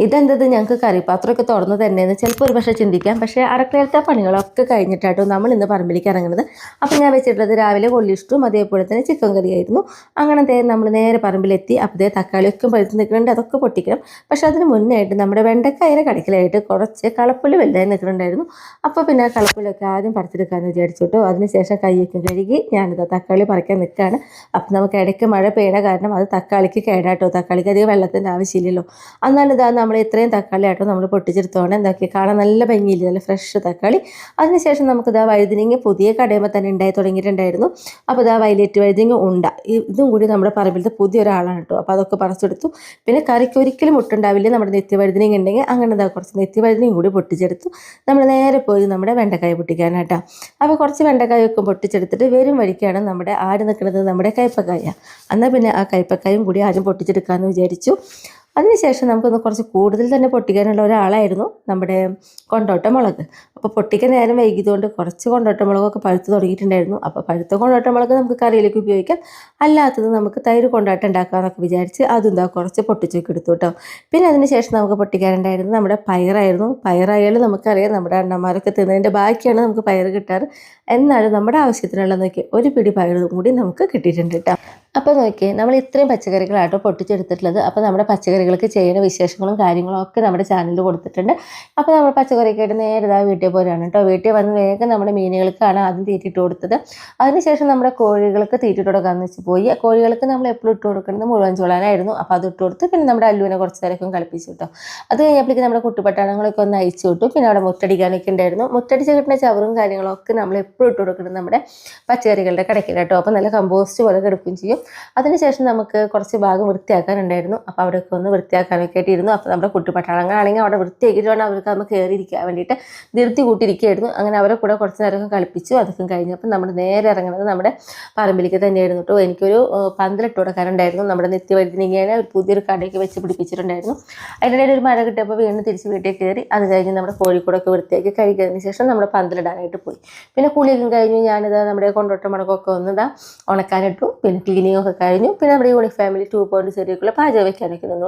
ഇതെന്തത് ഞങ്ങൾക്ക് കറിപ്പാത്രമൊക്കെ തുറന്ന് തന്നെയെന്ന് ചിലപ്പോൾ ഒരു പക്ഷേ ചിന്തിക്കാം. പക്ഷേ അടുക്കളയിലത്തെ പണികളൊക്കെ കഴിഞ്ഞിട്ടാട്ടോ നമ്മൾ ഇന്ന് പറമ്പിലേക്ക് ഇറങ്ങുന്നത്. അപ്പോൾ ഞാൻ വെച്ചിട്ടുള്ളത് രാവിലെ കൊള്ളിഷ്ടവും അതേപോലെ തന്നെ ചിക്കൻ കറിയായിരുന്നു. അങ്ങനെ നമ്മൾ നേരെ പറമ്പിലെത്തി. അപ്പോൾ ദേ തക്കാളിയൊക്കെ പഴുത്ത് നിൽക്കുന്നുണ്ട്. അതൊക്കെ പൊട്ടിക്കണം. പക്ഷേ അതിന് മുന്നായിട്ട് നമ്മുടെ വെണ്ടക്കായ കടക്കലായിട്ട് കുറച്ച് കളപ്പുല്ല് വലുതായി നിൽക്കുന്നുണ്ടായിരുന്നു. അപ്പോൾ പിന്നെ ആ കളപ്പുള്ളിയൊക്കെ ആദ്യം പറിച്ചെടുക്കാമെന്ന് വിചാരിച്ചു അതിനുശേഷം കൈയൊക്കെ കഴുകി ഞാനിത് തക്കാളി പറിക്കാൻ നിൽക്കുകയാണ്. അപ്പം നമുക്ക് ഇടയ്ക്ക് മഴ പെയ്യണ കാരണം അത് തക്കാളിക്ക് കേടാട്ടോ. തക്കാളിക്ക് അധികം വെള്ളത്തിന്റെ ആവശ്യമില്ലല്ലോ. എന്നാലും നമ്മൾ ഇത്രയും തക്കാളി ആട്ടോ നമ്മൾ പൊട്ടിച്ചെടുത്തോണ്ട് എന്താക്കി? കാണാൻ നല്ല ഭംഗിയില്ല? നല്ല ഫ്രഷ് തക്കാളി. അതിനുശേഷം നമുക്ക് ഇതാ വഴുതിനിങ്ങ പുതിയ കടയുമ്പോൾ തന്നെ ഉണ്ടായി തുടങ്ങിയിട്ടുണ്ടായിരുന്നു. അപ്പോൾ ഇതാ വയലറ്റ് വഴുതിങ്ങ ഉണ്ട. ഇതും കൂടി നമ്മുടെ പറമ്പിലത്തെ പുതിയൊരാളാണ് കേട്ടോ. അപ്പോൾ അതൊക്കെ പറിച്ചെടുത്തു. പിന്നെ കറിക്ക് ഒരിക്കലും മുട്ടുണ്ടാവില്ല. നമ്മുടെ നെത്തി വഴുതിനിങ്ങ ഉണ്ടെങ്കിൽ അങ്ങനെ ഇതാ കുറച്ച് നെത്തി വഴുതിനിയും കൂടി പൊട്ടിച്ചെടുത്തു. നമ്മൾ നേരെ പോയി നമ്മുടെ വെണ്ടക്കായ പൊട്ടിക്കാനാട്ടോ അപ്പോൾ കുറച്ച് വെണ്ടക്കായൊക്കെ പൊട്ടിച്ചെടുത്തിട്ട് വരും വഴിക്കാണ് നമ്മുടെ ആട് നിൽക്കുന്നത് നമ്മുടെ കയ്പക്കായ എന്നാൽ പിന്നെ ആ കയ്പക്കായും കൂടി ആദ്യം പൊട്ടിച്ചെടുക്കാമെന്ന് വിചാരിച്ചു. അതിനുശേഷം നമുക്കൊന്ന് കുറച്ച് കൂടുതൽ തന്നെ പൊട്ടിക്കാനുള്ള ഒരാളായിരുന്നു നമ്മുടെ കൊണ്ടോട്ട മുളക്. അപ്പോൾ പൊട്ടിക്കാൻ നേരം വൈകിയതുകൊണ്ട് കുറച്ച് കൊണ്ടോട്ട മുളകൊക്കെ പഴുത്ത് തുടങ്ങിയിട്ടുണ്ടായിരുന്നു. അപ്പോൾ പഴുത്ത കൊണ്ടോട്ട മുളക് നമുക്ക് കറിയിലേക്ക് ഉപയോഗിക്കാം. അല്ലാത്തത് നമുക്ക് തൈര് കൊണ്ടാട്ടം ഉണ്ടാക്കാമെന്നൊക്കെ വിചാരിച്ച് അതും എന്താ കുറച്ച് പൊട്ടിച്ചൊക്കെ എടുത്തു കേട്ടോ. പിന്നെ അതിനുശേഷം നമുക്ക് പൊട്ടിക്കാനുണ്ടായിരുന്നു നമ്മുടെ പയറായിരുന്നു. പയറായാലും നമുക്കറിയാം നമ്മുടെ അണ്ണന്മാരൊക്കെ തിന്നതിന്റെ ബാക്കിയാണ് നമുക്ക് പയർ കിട്ടാറ്. എന്നാലും നമ്മുടെ ആവശ്യത്തിനുള്ള നോക്കി ഒരു പിടി പയറും കൂടി നമുക്ക് കിട്ടിയിട്ടുണ്ട് കേട്ടോ. അപ്പോൾ നോക്കിയേ നമ്മൾ ഇത്രയും പച്ചക്കറികളാട്ടോ പൊട്ടിച്ചെടുത്തിട്ടുള്ളത്. അപ്പോൾ നമ്മുടെ പച്ചക്കറികൾക്ക് ചെയ്യുന്ന വിശേഷങ്ങളും കാര്യങ്ങളും ഒക്കെ നമ്മുടെ ചാനലിൽ കൊടുത്തിട്ടുണ്ട്. അപ്പോൾ നമ്മൾ പച്ചക്കറിക്കായിട്ട് നേരെ ഇതാ വീട്ടിൽ പോരാണ് കേട്ടോ. വീട്ടിൽ വന്ന് വേഗം നമ്മുടെ മീനുകൾക്കാണ് ആദ്യം തീറ്റിട്ട് കൊടുത്തത്. അതിനുശേഷം നമ്മുടെ കോഴികൾക്ക് തീറ്റിട്ട് കൊടുക്കാമെന്ന് വെച്ച് പോയി. കോഴികൾക്ക് നമ്മൾ എപ്പോഴും ഇട്ട് കൊടുക്കുന്നത് മുഴുവൻ ചോളാനായിരുന്നു. അപ്പോൾ അത് ഇട്ട് കൊടുത്ത് പിന്നെ നമ്മുടെ അല്ലുവിനെ കുറച്ച് നേരമൊക്കെ കളിപ്പിച്ചു കേട്ടോ അത് കഴിഞ്ഞപ്പോഴേക്കും നമ്മുടെ കുട്ടിപ്പട്ടാണങ്ങളൊക്കെ ഒന്ന് അയച്ചു വിട്ടു. പിന്നെ അവിടെ മുട്ടടിക്കാനൊക്കെ ഉണ്ടായിരുന്നു. മുട്ടടിച്ച് കിട്ടുന്ന ചവറും കാര്യങ്ങളൊക്കെ നമ്മൾ എപ്പോഴും ഇട്ട് കൊടുക്കുന്നത് നമ്മുടെ പച്ചക്കറികളുടെ കിടക്കില്ല കേട്ടോ. അപ്പോൾ നല്ല കമ്പോസ്റ്റ് പോലെ കിടക്കുകയും ചെയ്യും. അതിനുശേഷം നമുക്ക് കുറച്ച് ഭാഗം വൃത്തിയാക്കാനുണ്ടായിരുന്നു. അപ്പോൾ അവിടെയൊക്കെ ഒന്ന് വൃത്തിയാക്കാനൊക്കെ ആയിട്ടിരുന്നു. അപ്പോൾ നമ്മുടെ കുട്ടിപ്പട്ടാളങ്ങളാണെങ്കിൽ അവിടെ വൃത്തിയാക്കിയിട്ട് വേണം അവർക്ക് നമുക്ക് കയറിയിരിക്കാൻ വേണ്ടിയിട്ട് ധൃതി കൂട്ടിയിരിക്കുകയായിരുന്നു അങ്ങനെ അവരെ കൂടെ കുറച്ച് നേരമൊക്കെ കളിപ്പിച്ചു. അതൊക്കെ കഴിഞ്ഞപ്പോൾ നമ്മൾ നേരെ ഇറങ്ങുന്നത് നമ്മുടെ പറമ്പിലേക്ക് തന്നെയായിരുന്നു കേട്ടോ. എനിക്കൊരു പന്തലിട്ട് കൊടുക്കാനുണ്ടായിരുന്നു. നമ്മുടെ നിത്യവൈദ്യനിങ്ങനെ ഒരു പുതിയൊരു കടയൊക്കെ വെച്ച് പിടിപ്പിച്ചിട്ടുണ്ടായിരുന്നു. അതിനിടയിൽ ഒരു മഴ കിട്ടിയപ്പോൾ വീണ്ടും തിരിച്ച് വീട്ടിൽ കയറി. അത് കഴിഞ്ഞ് നമ്മുടെ കോഴിക്കൂടൊക്കെ വൃത്തിയാക്കി കഴിക്കുന്നതിന് ശേഷം നമ്മൾ പന്തലിടാനായിട്ട് പോയി. പിന്നെ കുളിയൊക്കെ കഴിഞ്ഞ് ഞാനിത് നമ്മുടെ കൊണ്ടോട്ടം മുളകൊക്കെ ഒന്നിതാ ഉണക്കാനിട്ടു. പിന്നെ ക്ലീനിങ് ഒക്കെ കഴിഞ്ഞു. പിന്നെ നമ്മുടെ യൂണിക് ഫാമിലി ടു പോയിന്റ് സീരിയക്കുള്ള പാചകം വെക്കാനൊക്കെ നിന്നു.